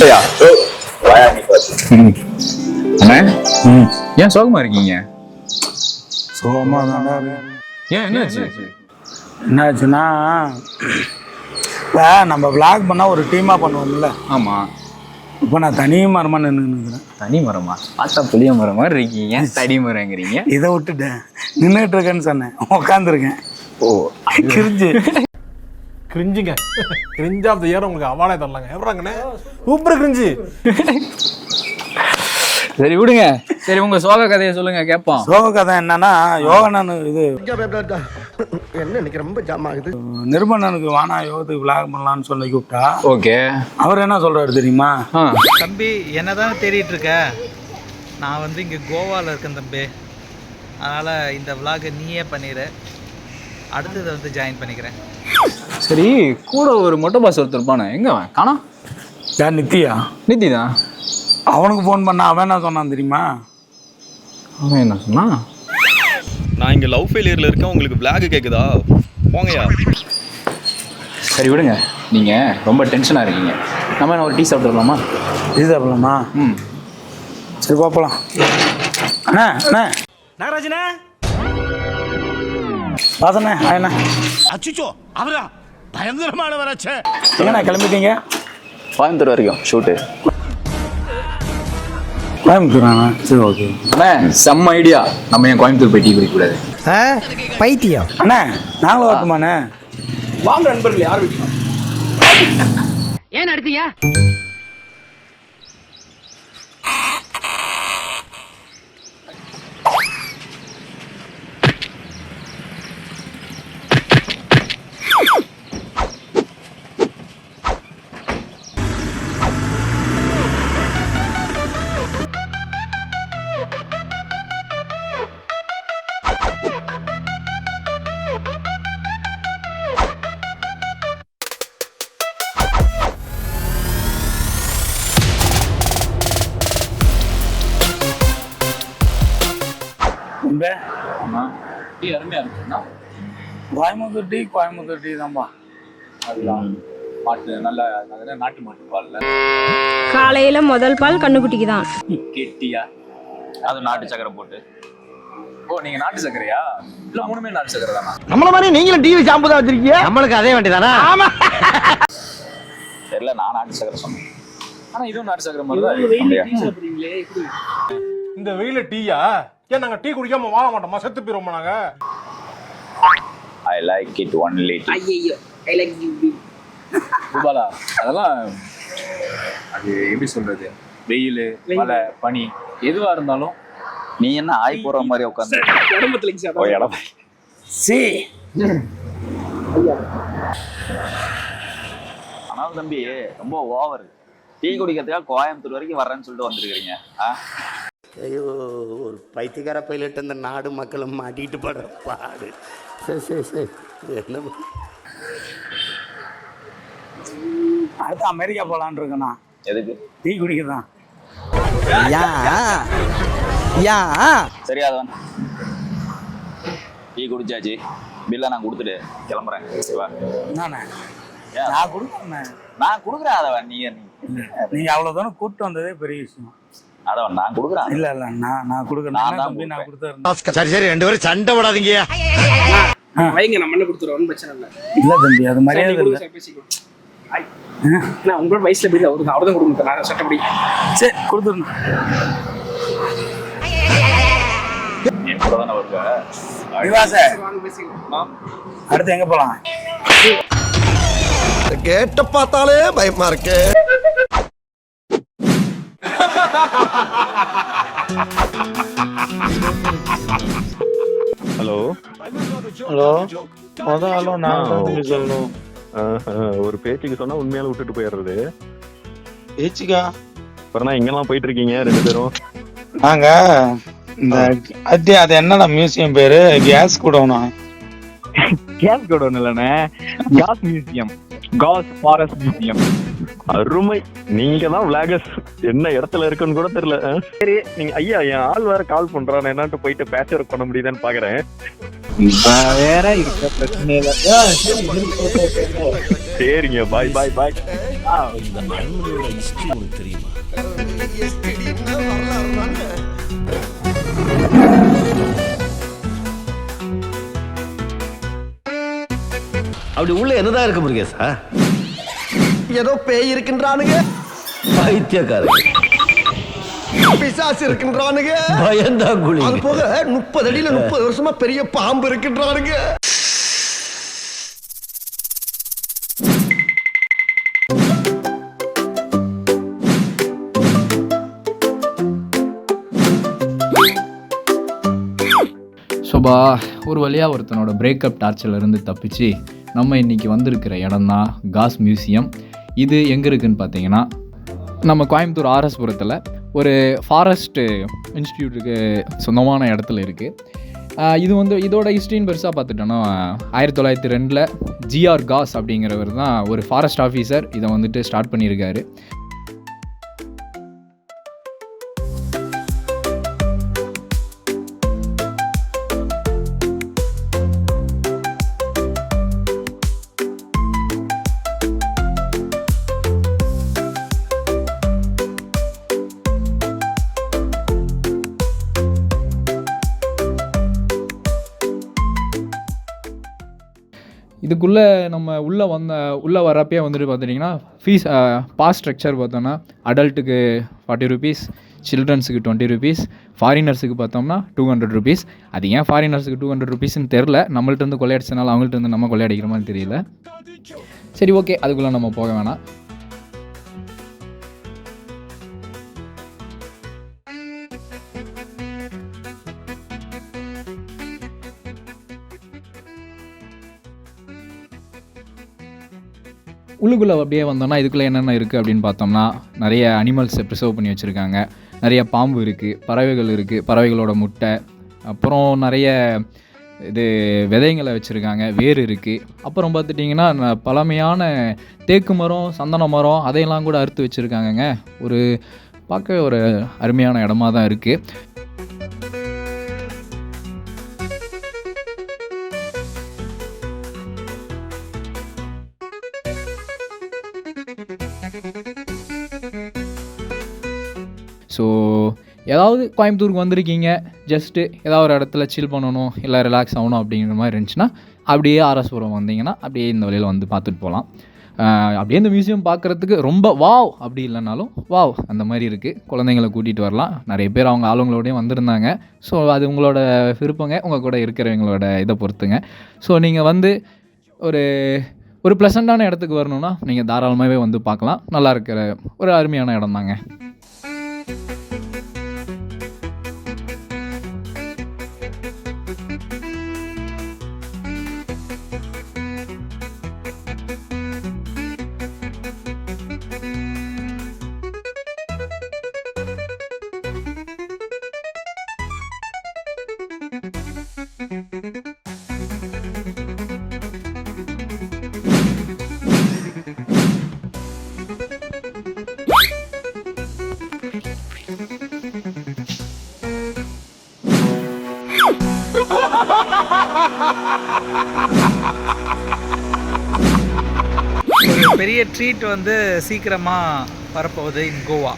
முட்டையா. அண்ணே? ஏன் சோகமா இருக்கீங்க? சோகமாக தானே ஏன் என்னாச்சு? என்னாச்சுன்னா இப்போ நம்ம vlog பண்ணால் ஒரு டீமாக பண்ணுவோம்ல. ஆமா. இப்போ நான் தனி மரமாக நின்றுக்கிறேன் தனி மரமா? பார்த்தா புளிய மரம் மாதிரி இருக்கீங்க தடி மரங்கிறீங்க. இதை விட்டுட்டேன். நின்றுட்டு இருக்கேன்னு சொன்னேன். உட்காந்துருக்கேன் ஓ கிரிஞ்சு. கிரிஞ்சுங்க கிரிஞ்ச் ஆஃப் த இயர் உங்களுக்கு அவார்டே தரலாங்க. எப்படாங்கண்ணே சூப்பர். கிரிஞ்சு சரி விடுங்க. சரி உங்க சோக கதையை சொல்லுங்க கேட்போம். சோக கதை என்னன்னா யோகனன் இது என்ன இன்னைக்கு ரொம்ப ஜாம் ஆகுது? நிர்மலனுக்கு வானா யோகத்துக்கு vlog பண்ணலான்னு சொல்லி கூப்பிட்டா ஓகே. அவர் என்ன சொல்றாரு தெரியுமா? தம்பி என்ன தான் தேடிட்டு இருக்க? நான் வந்து இங்கே கோவாவில் இருக்கேன் தம்பி. அதனால் இந்த விலாகை நீயே பண்ணிடு அடுத்தது வந்து ஜாயின் பண்ணிக்கிறேன். சரி கூட ஒரு மொட்டை பாஸ் ஒருத்தர் இருப்பானே. எங்க அவன்? காணோம் யார் நித்தியா? நித்தி தான் அவனுக்கு ஃபோன் பண்ண அவன் என்ன சொன்னான் தெரியுமா? அவன் என்ன சொன்னா? நான் இங்கே லவ் ஃபெயிலியரில் இருக்கேன் உங்களுக்கு vlog கேட்குதா போங்கயா சரி விடுங்க. நீங்க ரொம்ப டென்ஷனா இருக்கீங்க. நம்ம என்ன ஒரு டீ சாப்பிட்டு வரலாமா இது சாப்பிடலாமா? ம். சரி பார்ப்பலாம் அண்ணா அண்ணா. நாகராஜனே. வாசண்ணே அண்ணா அச்சுச்சோ அவரா? பயங்கரமானவராச்சே. எங்கண்ணா கிளம்பிட்டீங்க? கோயம்புத்தூர் வரைக்கும் ஷூட்டு கோயம்புத்தூராண்ணா? சரி ஓகே அண்ணே செம்ம ஐடியா நம்ம ஏன் கோயம்புத்தூர் போய் டீ குடிக்க கூடாது பைத்தியம். அண்ணா நாங்களும் வரட்டுமாண்ணே? ஏன் அடிச்சீங்க ஆமா டீ அருமையா இருக்குண்ணா. கோயம்புத்தூர் டீ கோயம்புத்தூர் டீ தான்ப்பா. அதுதான். மாட்டு நல்ல நாட்டு மாட்டு பால்ல? காலையில முதல் பால் கண்ணுக்குட்டிக்கு தான். கெட்டியா. அதுவும் நாட்டு சக்கரை போட்டு. ஓ நீங்க நாட்டு சக்கரையா? இல்ல மூணுமே நாட்டு சக்கரை தானா? நம்மள மாதிரி நீங்களும் டிவி ஷாம்பு தான் வச்சிருக்கீங்க? நம்மளுக்கு அதே வேண்டியதானா ஆமா. தெரியல நான் நாட்டு சக்கரை சொன்னேன். ஆனா இதுவும் நாட்டு சக்கரை மாதிரி தான்? இந்த வெயில டீயா? ஏன் நாங்க டீ குடிக்காம வாழ மாட்டோமா? செத்து போயிருவோமா நாங்க? ஐ லைக் இட் ஒன்லி ரூபாலா அதெல்லாம் அது எப்படி சொல்றது? வெயில் மழை பனி எதுவா இருந்தாலும் நீ என்ன ஆய் போற மாதிரி உட்காந்து ஓ இடம் சி. ஆனால் தம்பி ரொம்ப ஓவர் டீ குடிக்கிறதுக்காக கோயம்புத்தூர் வரைக்கும் வர்றேன்னு சொல்லிட்டு வந்திருக்கிறீங்க. ஆ? ஐயோ ஒரு பைத்தியக்கார பைலட் இந்த நாடு மக்களும் மாட்டிட்டு படுற பாடு. சரி சரி சரி. என்ன? அடுத்து அமெரிக்கா போகலான்னு இருக்கேண்ணா எதுக்கு? டீ குடிக்க தான் சரியாதவன் டீ குடிச்சாச்சு. பில்லை நான் கொடுத்துட்டு கிளம்புறேன். ஏன்? நான் கொடுக்குறேண்ணே நான் கொடுக்குறேன் அதவன் நீ நீ. நீங்கள் அவ்வளோ தூரம் கூப்பிட்டு வந்ததே பெரிய விஷயம். அதவன் நான் கொடுக்குறேன். இல்லை இல்லை நான் நான் கொடுக்குறேன். நான் நான் தான் நான். கொடுத்துறேன் சரி சரி ரெண்டு பேரும் சண்டை போடாதீங்க. வைங்க நம்ம பண்ணி கொடுத்துருவோம்? பிரச்சனை இல்லை. இல்லை தம்பி அது மரியாதை இல்லை. பேசிக்கோ. உங்களோட வயசுல எப்படி அவருக்கு அவர் தான் கொடுங்க நான் சட்டப்படி. சரி கொடுத்துருங்க. என் கூட தானே வருவ விவாச வாங்க பேசிக்கலாம் அடுத்து எங்கே போகலாம் கேட்ட பார்த்தாலே பயமா இருக்கு. ஹலோ. ஹலோ. மொதல் ஹலோ நான் சொல்லணும். ஒரு பேச்சுக்கு சொன்னா உண்மையால விட்டுட்டு போயிடுறது. ஏச்சிக்கா அப்புறம் இங்கெல்லாம் போயிட்டு இருக்கீங்க ரெண்டு பேரும். நாங்க இந்த அது அது என்னடா மியூசியம் பேரு? கேஸ் கூடணும் கேஸ் கோடவுன் இல்லைண்ணே. Gass museum Gass forest museum அருமை. நீங்க தான் விளாகர்ஸ் என்ன இடத்துல இருக்குன்னு கூட தெரியல? சரி நீங்க ஐயா என் ஆள் வேற கால் பண்றான். என்னன்ட்டு போயிட்டு பேட்ச் ஒர்க் பண்ண முடியுதான்னு பாக்குறேன். வேற இருக்க பிரச்சனை இல்லை. சரிங்க பாய் பாய் பாய் தெரியுமா? அப்படி உள்ள என்னதான் இருக்கு முருகேசா? ஏதோ பேய் இருக்கின்றானுங்க. பைத்தியக்காரங்க பிசாசு இருக்கின்றானுங்க. பயந்தா குழி அது போக முப்பது அடியில முப்பது வருஷமா பெரிய பாம்பு இருக்கின்றானுங்க. ஸோபா ஒரு வழியாக ஒருத்தனோட பிரேக்கப் டார்ச்சர்லேருந்து தப்பிச்சு நம்ம இன்றைக்கி வந்திருக்கிற இடம் தான் காஸ் மியூசியம். இது எங்கே இருக்குதுன்னு பார்த்தீங்கன்னா நம்ம கோயம்புத்தூர் ஆர்எஸ்புரத்தில் ஒரு ஃபாரஸ்ட்டு இன்ஸ்டியூட்டுக்கு சொந்தமான இடத்துல இருக்குது இது வந்து இதோட ஹிஸ்ட்ரின்னு பெருசாக பார்த்துட்டோன்னா ஆயிரத்தி தொள்ளாயிரத்தி ரெண்டில் ஜிஆர் காஸ் அப்படிங்கிறவர் தான் ஒரு ஃபாரஸ்ட் ஆஃபீஸர் இதை வந்துட்டு ஸ்டார்ட் பண்ணியிருக்காரு. இதுக்குள்ளே நம்ம உள்ளே வந்த உள்ளே வரப்பே வந்துட்டு பார்த்துட்டிங்கன்னா ஃபீஸ் பாஸ் ஸ்ட்ரக்சர் பார்த்தோன்னா அடல்ட்டுக்கு ஃபார்ட்டி ருபீஸ் சில்ட்ரன்ஸுக்கு டுவெண்ட்டி ருபீஸ் ஃபாரினர்ஸுக்கு பார்த்தோம்னா டூ ஹண்ட்ரட் ருபீஸ் அது ஏன் ஃபாரினர்ஸுக்கு டூ ஹண்ட்ரட் ருபீஸ்னு தெரில. நம்மள்ட்ட இருந்து கொள்ளையடிச்சனால அவங்கள்ட்ட இருந்து நம்ம கொள்ளையடிக்கிற மாதிரி தெரியல. சரி ஓகே அதுக்குள்ளே நம்ம போக வேணாம். உள்ளுக்குள்ளே அப்படியே வந்தோம்னா இதுக்குள்ளே என்னென்ன இருக்குது அப்படின்னு பார்த்தோம்னா நிறைய அனிமல்ஸை ப்ரிசர்வ் பண்ணி வச்சுருக்காங்க. நிறைய பாம்பு இருக்குது பறவைகள் இருக்குது பறவைகளோட முட்டை அப்புறம் நிறைய இது விதைங்களை வச்சுருக்காங்க வேர் இருக்குது அப்புறம் பார்த்துட்டிங்கன்னா ந- பழமையான தேக்கு மரம் சந்தன மரம் அதையெல்லாம் கூட அறுத்து வச்சுருக்காங்கங்க. ஒரு பார்க்க ஒரு அருமையான இடமா தான் இருக்குது ஸோ ஏதாவது கோயம்புத்தூருக்கு வந்திருக்கீங்க ஜஸ்ட்டு ஏதாவது ஒரு இடத்துல சில் பண்ணணும் இல்லை ரிலாக்ஸ் ஆகணும் அப்படிங்கிற மாதிரி இருந்துச்சுன்னா அப்படியே ஆர்எஸ்புரம் வந்தீங்கன்னா அப்படியே இந்த வழியில் வந்து பார்த்துட்டு போகலாம். அப்படியே இந்த மியூசியம் பார்க்குறதுக்கு ரொம்ப வாவ் அப்படி இல்லைனாலும் வாவ் அந்த மாதிரி இருக்குது குழந்தைங்களை கூட்டிகிட்டு வரலாம். நிறைய பேர் அவங்க ஆளுங்களோடய வந்திருந்தாங்க. ஸோ அது உங்களோட விருப்பங்க. உங்கள் கூட இருக்கிறவங்களோட இதை பொறுத்துங்க. ஸோ நீங்கள் வந்து ஒரு ஒரு ப்ளசண்ட்டான இடத்துக்கு வரணும்னா நீங்கள் தாராளமாகவே வந்து பார்க்கலாம். நல்லா இருக்கிற ஒரு அருமையான இடம் தாங்க ஒரு பெரிய ட்ரீட் வந்து சீக்கிரமாக வரப்போகுது இன் கோவா